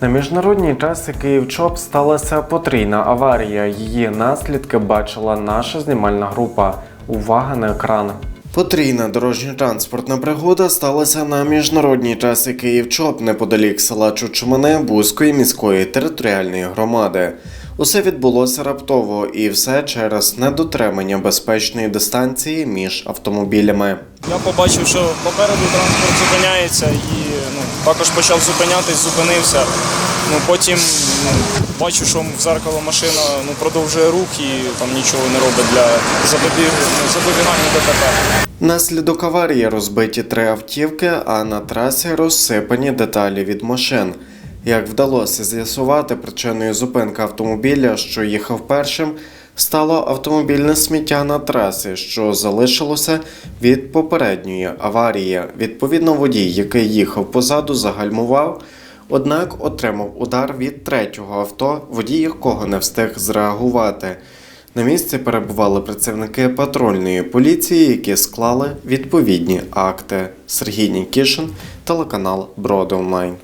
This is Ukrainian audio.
На міжнародній трасі Київ-Чоп сталася потрійна аварія. Її наслідки бачила наша знімальна група. Увага на екран. Потрійна дорожньо-транспортна пригода сталася на міжнародній трасі Київ-Чоп неподалік села Чучмане Бузької міської територіальної громади. Усе відбулося раптово і все через недотримання безпечної дистанції між автомобілями. Я побачив, що попереду транспорт зупиняється і ну, також почав зупинятись, зупинився. Ну, потім ну, бачу, що в зеркало машина ну, продовжує рух і там нічого не робить для ну, запобігання ДТП. Наслідок аварії розбиті три автівки, а на трасі розсипані деталі від машин. Як вдалося з'ясувати, причиною зупинки автомобіля, що їхав першим, стало автомобільне сміття на трасі, що залишилося від попередньої аварії. Відповідно, водій, який їхав позаду, загальмував, однак отримав удар від третього авто, водій якого не встиг зреагувати. На місці перебували працівники патрульної поліції, які склали відповідні акти. Сергій Нікішин, телеканал Броди Онлайн.